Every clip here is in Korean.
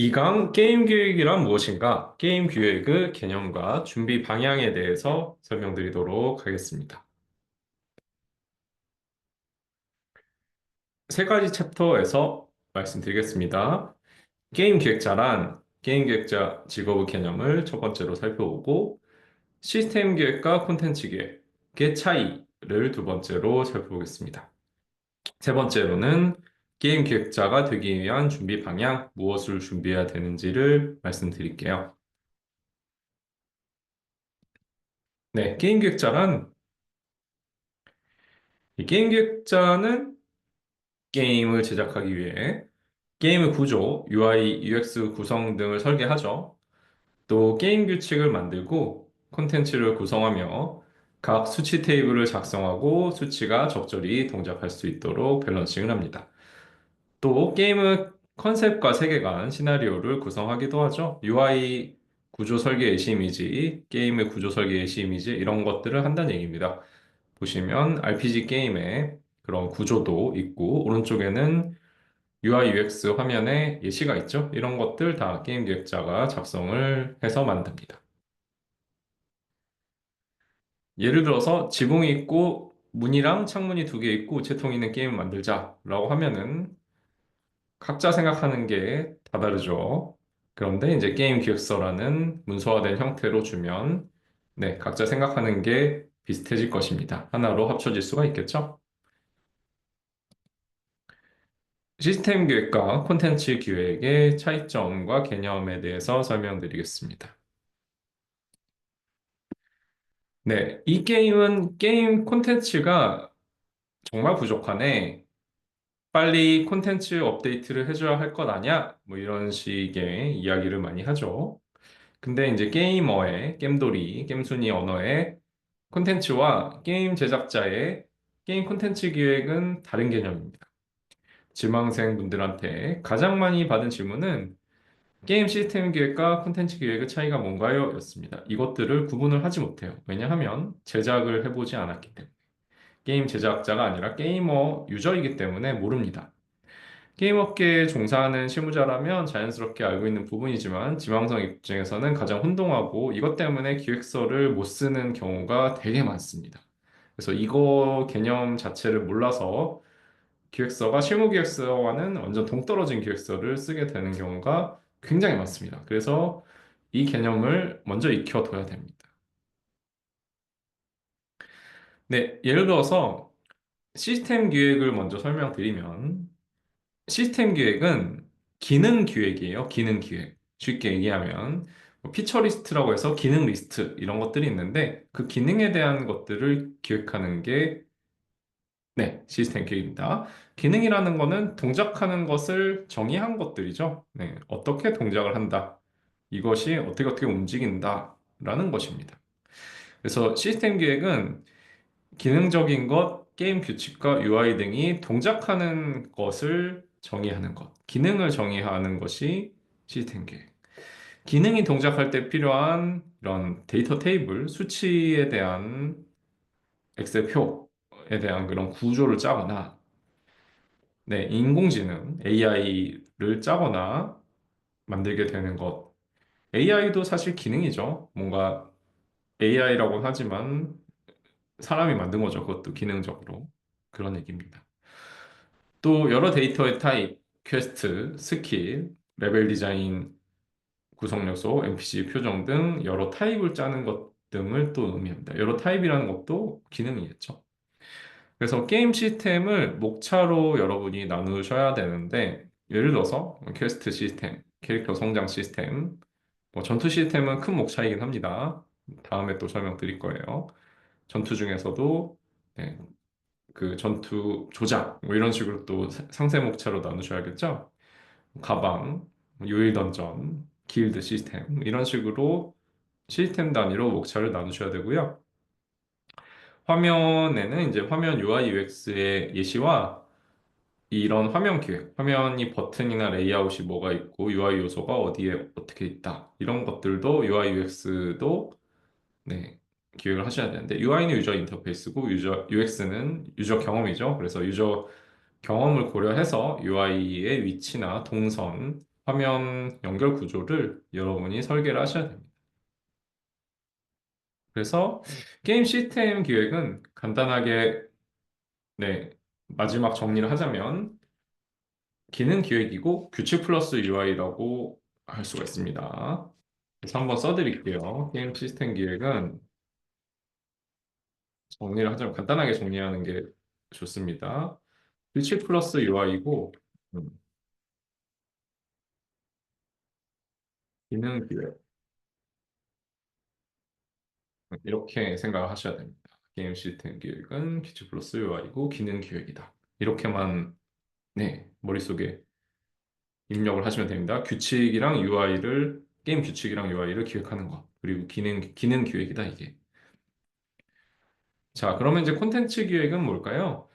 이 강 게임 기획이란 무엇인가? 게임 기획의 개념과 준비 방향에 대해서 설명드리도록 하겠습니다. 세 가지 챕터에서 말씀드리겠습니다. 게임 기획자란 게임 기획자 직업의 개념을 첫 번째로 살펴보고 시스템 기획과 콘텐츠 기획의 차이를 두 번째로 살펴보겠습니다. 세 번째로는 게임 기획자가 되기 위한 준비 방향, 무엇을 준비해야 되는지를 말씀드릴게요. 네, 게임 기획자란 이 게임 기획자는 게임을 제작하기 위해 게임의 구조, UI, UX 구성 등을 설계하죠. 또 게임 규칙을 만들고 콘텐츠를 구성하며 각 수치 테이블을 작성하고 수치가 적절히 동작할 수 있도록 밸런싱을 합니다. 또 게임의 컨셉과 세계관, 시나리오를 구성하기도 하죠. UI 구조 설계 예시 이미지, 게임의 구조 설계 예시 이미지 이런 것들을 한다는 얘기입니다. 보시면 RPG 게임의 그런 구조도 있고 오른쪽에는 UI, UX 화면에 예시가 있죠. 이런 것들 다 게임 기획자가 작성을 해서 만듭니다. 예를 들어서 지붕이 있고 문이랑 창문이 두 개 있고 우체통이 있는 게임을 만들자라고 하면은 각자 생각하는 게 다 다르죠. 그런데 이제 게임 기획서라는 문서화된 형태로 주면 네, 각자 생각하는 게 비슷해질 것입니다. 하나로 합쳐질 수가 있겠죠? 시스템 기획과 콘텐츠 기획의 차이점과 개념에 대해서 설명드리겠습니다. 네, 이 게임은 게임 콘텐츠가 정말 부족하네. 빨리 콘텐츠 업데이트를 해줘야 할 것 아냐? 뭐 이런 식의 이야기를 많이 하죠. 근데 이제 게이머의, 겜돌이, 겜순이 언어의 콘텐츠와 게임 제작자의 게임 콘텐츠 기획은 다른 개념입니다. 지망생 분들한테 가장 많이 받은 질문은 게임 시스템 기획과 콘텐츠 기획의 차이가 뭔가요? 였습니다. 이것들을 구분을 하지 못해요. 왜냐하면 제작을 해보지 않았기 때문에. 게임 제작자가 아니라 게이머 유저이기 때문에 모릅니다. 게임 업계에 종사하는 실무자라면 자연스럽게 알고 있는 부분이지만 지망생 입장에서는 가장 혼동하고 이것 때문에 기획서를 못 쓰는 경우가 되게 많습니다. 그래서 이거 개념 자체를 몰라서 기획서가 실무 기획서와는 완전 동떨어진 기획서를 쓰게 되는 경우가 굉장히 많습니다. 그래서 이 개념을 먼저 익혀둬야 됩니다. 네, 예를 들어서 시스템 기획을 먼저 설명드리면 시스템 기획은 기능 기획이에요. 기능 기획. 쉽게 얘기하면 뭐 피처 리스트라고 해서 기능 리스트 이런 것들이 있는데 그 기능에 대한 것들을 기획하는 게 네, 시스템 기획입니다. 기능이라는 거는 동작하는 것을 정의한 것들이죠. 네, 어떻게 동작을 한다. 이것이 어떻게 어떻게 움직인다 라는 것입니다. 그래서 시스템 기획은 기능적인 것, 게임 규칙과 UI 등이 동작하는 것을 정의하는 것, 기능을 정의하는 것이 시스템 계획. 기능이 동작할 때 필요한 이런 데이터 테이블, 수치에 대한 엑셀 표에 대한 그런 구조를 짜거나, 네, 인공지능, AI를 짜거나 만들게 되는 것. AI도 사실 기능이죠. 뭔가 AI라고 하지만 사람이 만든 거죠. 그것도 기능적으로. 그런 얘기입니다. 또 여러 데이터의 타입, 퀘스트, 스킬, 레벨 디자인, 구성 요소, NPC 표정 등 여러 타입을 짜는 것 등을 또 의미합니다. 여러 타입이라는 것도 기능이겠죠. 그래서 게임 시스템을 목차로 여러분이 나누셔야 되는데 예를 들어서 퀘스트 시스템, 캐릭터 성장 시스템, 뭐 전투 시스템은 큰 목차이긴 합니다. 다음에 또 설명드릴 거예요. 전투 중에서도 네, 그 전투 조작 뭐 이런 식으로 또 상세 목차로 나누셔야겠죠. 가방, 요일 던전, 길드 시스템 이런 식으로 시스템 단위로 목차를 나누셔야 되고요. 화면에는 이제 화면 UI UX의 예시와 이런 화면 기획, 화면이 버튼이나 레이아웃이 뭐가 있고 UI 요소가 어디에 어떻게 있다 이런 것들도 UI UX도 네, 기획을 하셔야 되는데 UI는 유저 인터페이스고 유저 UX는 유저 경험이죠. 그래서 유저 경험을 고려해서 UI의 위치나 동선, 화면 연결 구조를 여러분이 설계를 하셔야 됩니다. 그래서 게임 시스템 기획은 간단하게 네, 마지막 정리를 하자면 기능 기획이고 규칙 플러스 UI라고 할 수가 있습니다. 그래서 한번 써드릴게요. 게임 시스템 기획은 정리를 하자면 간단하게 정리하는 게 좋습니다. 규칙 플러스 UI고 기능 기획 이렇게 생각을 하셔야 됩니다. 게임 시스템 기획은 규칙 플러스 UI고 기능 기획이다. 이렇게만 네, 머릿속에 입력을 하시면 됩니다. 규칙이랑 UI를 게임 규칙이랑 UI를 기획하는 것 그리고 기능 기능 기획이다 이게. 자, 그러면 이제 콘텐츠 기획은 뭘까요?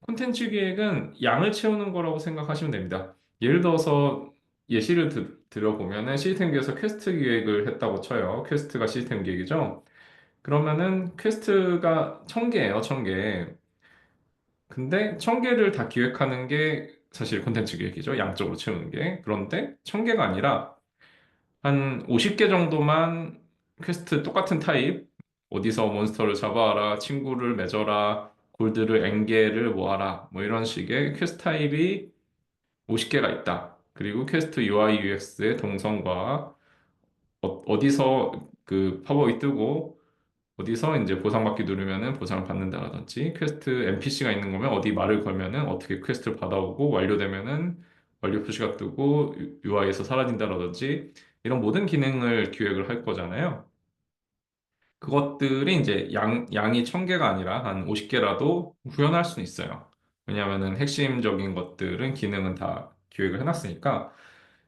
콘텐츠 기획은 양을 채우는 거라고 생각하시면 됩니다. 예를 들어서 예시를 드, 들어보면은 시스템 기획에서 퀘스트 기획을 했다고 쳐요. 퀘스트가 시스템 기획이죠. 그러면은 퀘스트가 천 개예요, 천 개. 근데 천 개를 다 기획하는 게 사실 콘텐츠 기획이죠. 양적으로 채우는 게. 그런데 천 개가 아니라 한 50개 정도만 퀘스트 똑같은 타입, 어디서 몬스터를 잡아와라, 친구를 맺어라, 골드를 N개를 모아라, 뭐 이런 식의 퀘스트 타입이 50개가 있다. 그리고 퀘스트 UI, UX의 동선과 어, 디서그 팝업이 뜨고 어디서 이제 보상받기 누르면은 보상을 받는다라든지 퀘스트 NPC가 있는 거면 어디 말을 걸면은 어떻게 퀘스트를 받아오고 완료되면은 완료 표시가 뜨고 UI에서 사라진다라든지 이런 모든 기능을 기획을 할 거잖아요. 그것들이 이제 양, 양이 1000개가 아니라 한 50개라도 구현할 수는 있어요. 왜냐하면은 핵심적인 것들은 기능은 다 기획을 해놨으니까.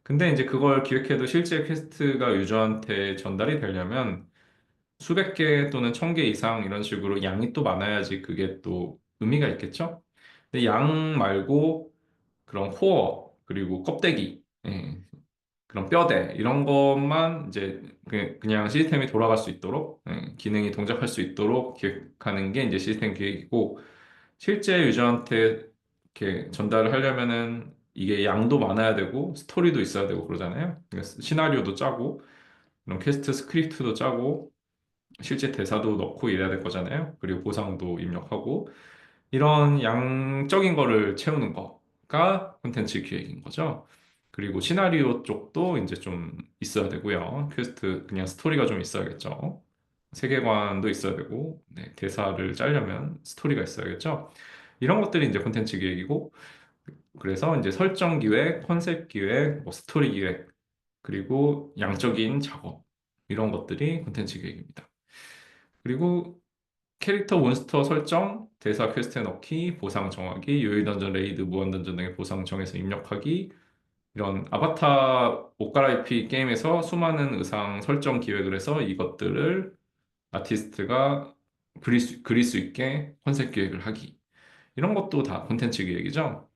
근데 이제 그걸 기획해도 실제 퀘스트가 유저한테 전달이 되려면 수백 개 또는 천개 이상 이런 식으로 양이 또 많아야지 그게 또 의미가 있겠죠? 근데 양 말고 그런 코어 그리고 껍데기 예, 그런 뼈대 이런 것만 이제 그- 그냥 시스템이 돌아갈 수 있도록 예, 기능이 동작할 수 있도록 기획하는 게 이제 시스템 기획이고 실제 유저한테 이렇게 전달을 하려면은 이게 양도 많아야 되고 스토리도 있어야 되고 그러잖아요. 그래서 시나리오도 짜고 그런 퀘스트 스크립트도 짜고 실제 대사도 넣고 이래야 될 거잖아요. 그리고 보상도 입력하고 이런 양적인 거를 채우는 거가 콘텐츠 기획인 거죠. 그리고 시나리오 쪽도 이제 좀 있어야 되고요. 퀘스트 그냥 스토리가 좀 있어야겠죠. 세계관도 있어야 되고 네, 대사를 짜려면 스토리가 있어야겠죠. 이런 것들이 이제 콘텐츠 기획이고 그래서 이제 설정 기획, 컨셉 기획, 뭐 스토리 기획 그리고 양적인 작업 이런 것들이 콘텐츠 기획입니다. 그리고 캐릭터 몬스터 설정, 대사 퀘스트에 넣기, 보상 정하기, 요일 던전, 레이드, 무한 던전 등의 보상 정해서 입력하기, 이런 아바타 옷 갈아입기 게임에서 수많은 의상 설정 기획을 해서 이것들을 아티스트가 그릴 수, 그릴 수 있게 컨셉 기획을 하기. 이런 것도 다 콘텐츠 기획이죠.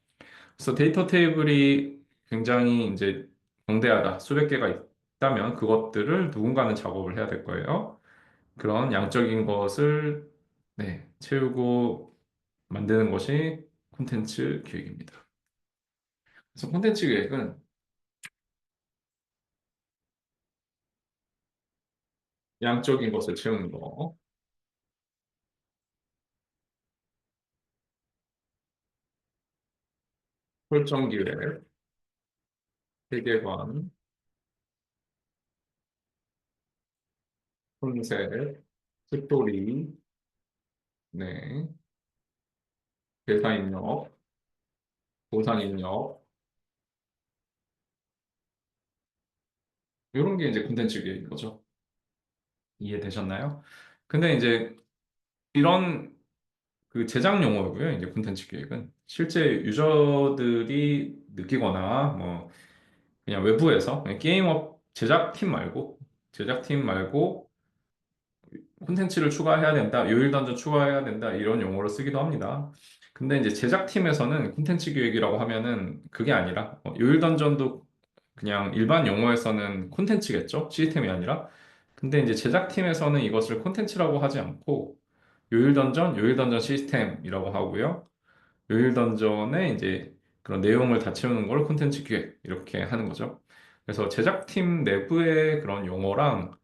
그래서 데이터 테이블이 굉장히 이제 광대하다, 수백 개가 있다면 그것들을 누군가는 작업을 해야 될 거예요. 그런 양적인 것을 네, 채우고 만드는 것이 콘텐츠 기획입니다. 그래서 콘텐츠 기획은 양적인 것을 채우는 거, 설정 기획, 세계관, 컨셉, 스토리, 네, 대사 입력, 보상 입력, 이런 게 이제 콘텐츠 기획인 거죠. 이해되셨나요? 근데 이제 이런 그 제작 용어고요. 이제 콘텐츠 기획은 실제 유저들이 느끼거나 뭐 그냥 외부에서 그냥 게임업 제작팀 말고 제작팀 말고 콘텐츠를 추가해야 된다, 요일 던전 추가해야 된다 이런 용어로 쓰기도 합니다. 근데 이제 제작팀에서는 콘텐츠 기획이라고 하면은 그게 아니라 어, 요일 던전도 그냥 일반 용어에서는 콘텐츠겠죠? 시스템이 아니라. 근데 이제 제작팀에서는 이것을 콘텐츠라고 하지 않고 요일 던전, 요일 던전 시스템이라고 하고요. 요일 던전에 이제 그런 내용을 다 채우는 걸 콘텐츠 기획 이렇게 하는 거죠. 그래서 제작팀 내부의 그런 용어랑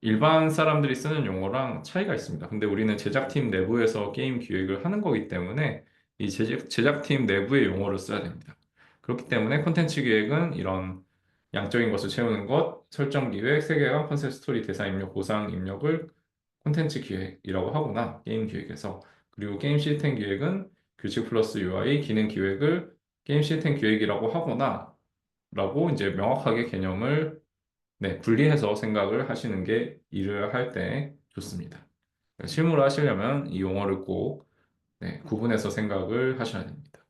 일반 사람들이 쓰는 용어랑 차이가 있습니다. 근데 우리는 제작팀 내부에서 게임 기획을 하는 거기 때문에 이 제작, 제작팀 내부의 용어를 써야 됩니다. 그렇기 때문에 콘텐츠 기획은 이런 양적인 것을 채우는 것, 설정 기획, 세계관, 컨셉 스토리, 대사 입력, 보상 입력을 콘텐츠 기획이라고 하거나 게임 기획에서 그리고 게임 시스템 기획은 규칙 플러스 UI, 기능 기획을 게임 시스템 기획이라고 하거나 라고 이제 명확하게 개념을 네, 분리해서 생각을 하시는 게 일을 할 때 좋습니다. 실무를 하시려면 이 용어를 꼭 네, 구분해서 생각을 하셔야 됩니다.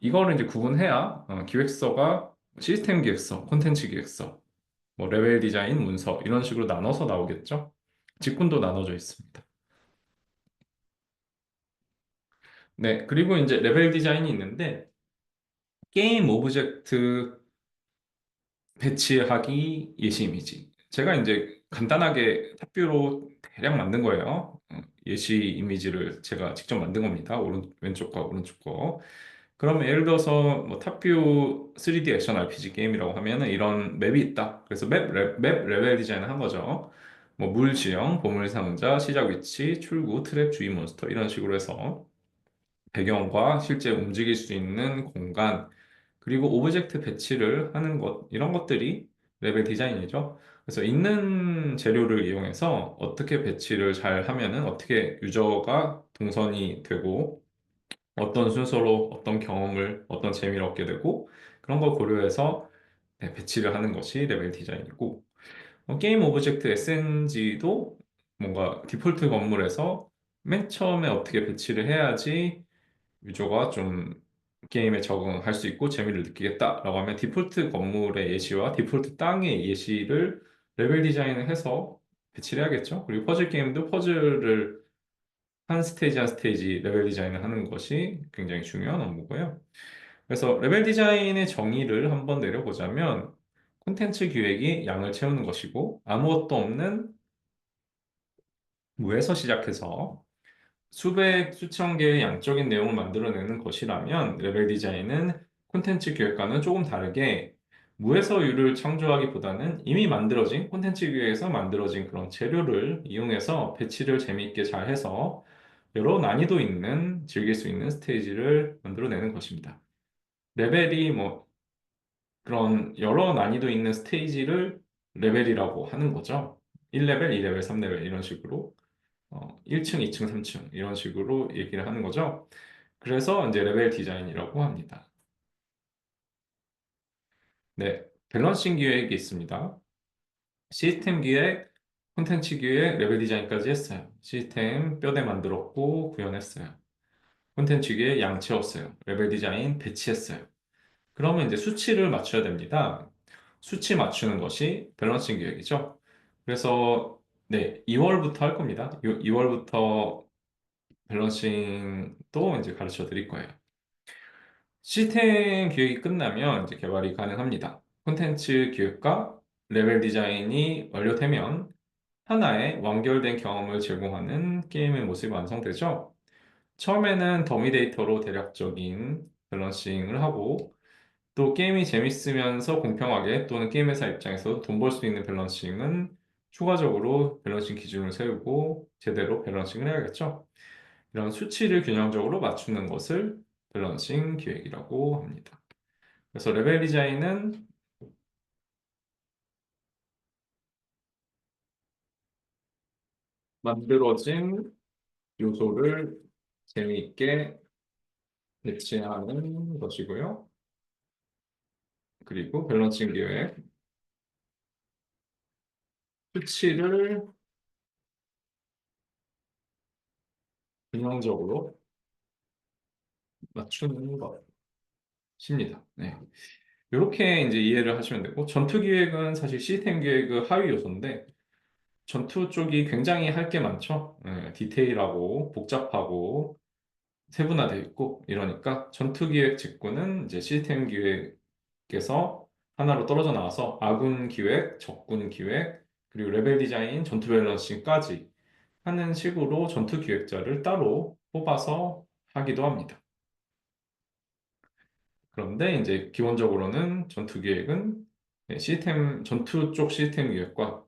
이거를 이제 구분해야 어, 기획서가 시스템 기획서, 콘텐츠 기획서, 뭐 레벨 디자인, 문서 이런 식으로 나눠서 나오겠죠? 직군도 나눠져 있습니다. 네, 그리고 이제 레벨 디자인이 있는데 게임 오브젝트 배치하기 예시 이미지. 제가 이제 간단하게 탑뷰로 대략 만든 거예요. 어, 예시 이미지를 제가 직접 만든 겁니다. 오른, 왼쪽과 오른쪽 거. 그러면 예를 들어서 뭐 탑뷰 3D 액션 RPG 게임이라고 하면은 이런 맵이 있다. 그래서 맵, 레, 맵 레벨 디자인을 한 거죠. 뭐 물 지형, 보물 상자, 시작 위치, 출구, 트랩, 주의 몬스터 이런 식으로 해서 배경과 실제 움직일 수 있는 공간, 그리고 오브젝트 배치를 하는 것, 이런 것들이 레벨 디자인이죠. 그래서 있는 재료를 이용해서 어떻게 배치를 잘 하면은 어떻게 유저가 동선이 되고 어떤 순서로 어떤 경험을, 어떤 재미를 얻게 되고 그런 걸 고려해서 네, 배치를 하는 것이 레벨 디자인이고 어, 게임 오브젝트 SNG도 뭔가 디폴트 건물에서 맨 처음에 어떻게 배치를 해야지 유저가 좀 게임에 적응할 수 있고 재미를 느끼겠다라고 하면 디폴트 건물의 예시와 디폴트 땅의 예시를 레벨 디자인을 해서 배치를 해야겠죠. 그리고 퍼즐 게임도 퍼즐을 한 스테이지 한 스테이지 레벨 디자인을 하는 것이 굉장히 중요한 업무고요. 그래서 레벨 디자인의 정의를 한번 내려보자면 콘텐츠 기획이 양을 채우는 것이고 아무것도 없는 무에서 시작해서 수백, 수천 개의 양적인 내용을 만들어내는 것이라면 레벨 디자인은 콘텐츠 기획과는 조금 다르게 무에서 유를 창조하기보다는 이미 만들어진 콘텐츠 기획에서 만들어진 그런 재료를 이용해서 배치를 재미있게 잘 해서 여러 난이도 있는 즐길 수 있는 스테이지를 만들어내는 것입니다. 레벨이 뭐 그런 여러 난이도 있는 스테이지를 레벨이라고 하는 거죠. 1레벨, 2레벨, 3레벨 이런 식으로 어, 1층, 2층, 3층 이런 식으로 얘기를 하는 거죠. 그래서 이제 레벨 디자인이라고 합니다. 네, 밸런싱 기획이 있습니다. 시스템 기획, 콘텐츠 기획, 레벨 디자인까지 했어요. 시스템 뼈대 만들었고 구현했어요. 콘텐츠 기획 양 채웠어요. 레벨 디자인 배치했어요. 그러면 이제 수치를 맞춰야 됩니다. 수치 맞추는 것이 밸런싱 기획이죠. 그래서 네, 2월부터 할 겁니다. 2월부터 밸런싱도 이제 가르쳐 드릴 거예요. 시스템 기획이 끝나면 이제 개발이 가능합니다. 콘텐츠 기획과 레벨 디자인이 완료되면 하나의 완결된 경험을 제공하는 게임의 모습이 완성되죠. 처음에는 더미 데이터로 대략적인 밸런싱을 하고 또 게임이 재밌으면서 공평하게 또는 게임 회사 입장에서 돈 벌 수 있는 밸런싱은 추가적으로 밸런싱 기준을 세우고 제대로 밸런싱을 해야겠죠. 이런 수치를 균형적으로 맞추는 것을 밸런싱 기획이라고 합니다. 그래서 레벨 디자인은 만들어진 요소를 재미있게 배치하는 것이고요. 그리고 밸런싱 기획 수치를 균형적으로 맞추는 것입니다. 네. 이렇게 이제 이해를 하시면 되고 전투 기획은 사실 시스템 기획의 하위 요소인데 전투 쪽이 굉장히 할 게 많죠. 네, 디테일하고 복잡하고 세분화되어 있고 이러니까 전투 기획 직구는 이제 시스템 기획에서 하나로 떨어져 나와서 아군 기획, 적군 기획, 그리고 레벨 디자인, 전투 밸런싱까지 하는 식으로 전투 기획자를 따로 뽑아서 하기도 합니다. 그런데 이제 기본적으로는 전투 기획은 네, 시스템, 전투 쪽 시스템 기획과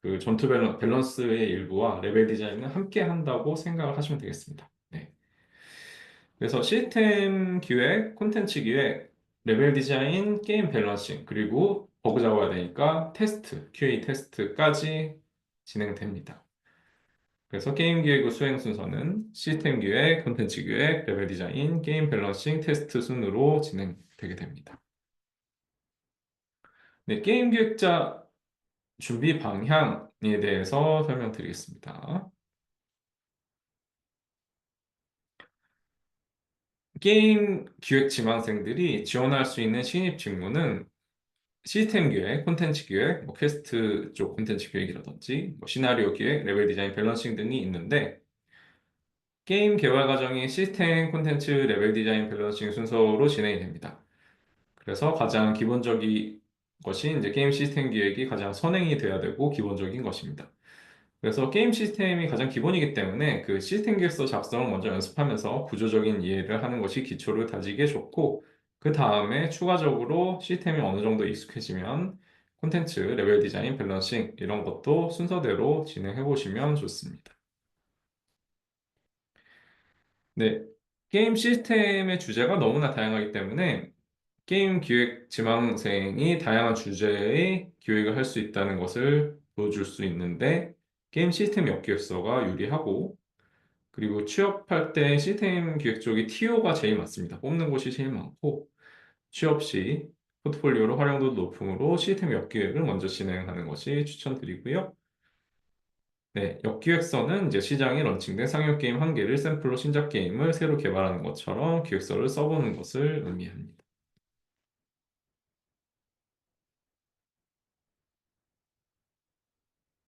그 전투 밸런, 밸런스의 일부와 레벨 디자인은 함께 한다고 생각을 하시면 되겠습니다. 네. 그래서 시스템 기획, 콘텐츠 기획, 레벨 디자인, 게임 밸런싱, 그리고 버그 잡아야 되니까 테스트, QA 테스트까지 진행됩니다. 그래서 게임 기획의 수행 순서는 시스템 기획, 콘텐츠 기획, 레벨 디자인, 게임 밸런싱, 테스트 순으로 진행되게 됩니다. 네, 게임 기획자 준비 방향에 대해서 설명드리겠습니다. 게임 기획 지망생들이 지원할 수 있는 신입 직무는 시스템 기획, 콘텐츠 기획, 뭐 퀘스트 쪽 콘텐츠 기획이라든지 뭐 시나리오 기획, 레벨 디자인, 밸런싱 등이 있는데 게임 개발 과정이 시스템, 콘텐츠, 레벨 디자인, 밸런싱 순서로 진행이 됩니다. 그래서 가장 기본적인 것이 이제 게임 시스템 기획이 가장 선행이 돼야 되고 기본적인 것입니다. 그래서 게임 시스템이 가장 기본이기 때문에 그 시스템 기획서 작성을 먼저 연습하면서 구조적인 이해를 하는 것이 기초를 다지기에 좋고 그 다음에 추가적으로 시스템이 어느 정도 익숙해지면 콘텐츠, 레벨 디자인, 밸런싱 이런 것도 순서대로 진행해 보시면 좋습니다. 네, 게임 시스템의 주제가 너무나 다양하기 때문에 게임 기획 지망생이 다양한 주제의 기획을 할 수 있다는 것을 보여줄 수 있는데 게임 시스템 역기획서가 유리하고 그리고 취업할 때 시스템 기획 쪽이 TO가 제일 많습니다. 뽑는 곳이 제일 많고 취업 시 포트폴리오로 활용도 높음으로 시스템 역기획을 먼저 진행하는 것이 추천드리고요. 네, 역기획서는 이제 시장에 런칭된 상용 게임 한 개를 샘플로 신작 게임을 새로 개발하는 것처럼 기획서를 써보는 것을 의미합니다.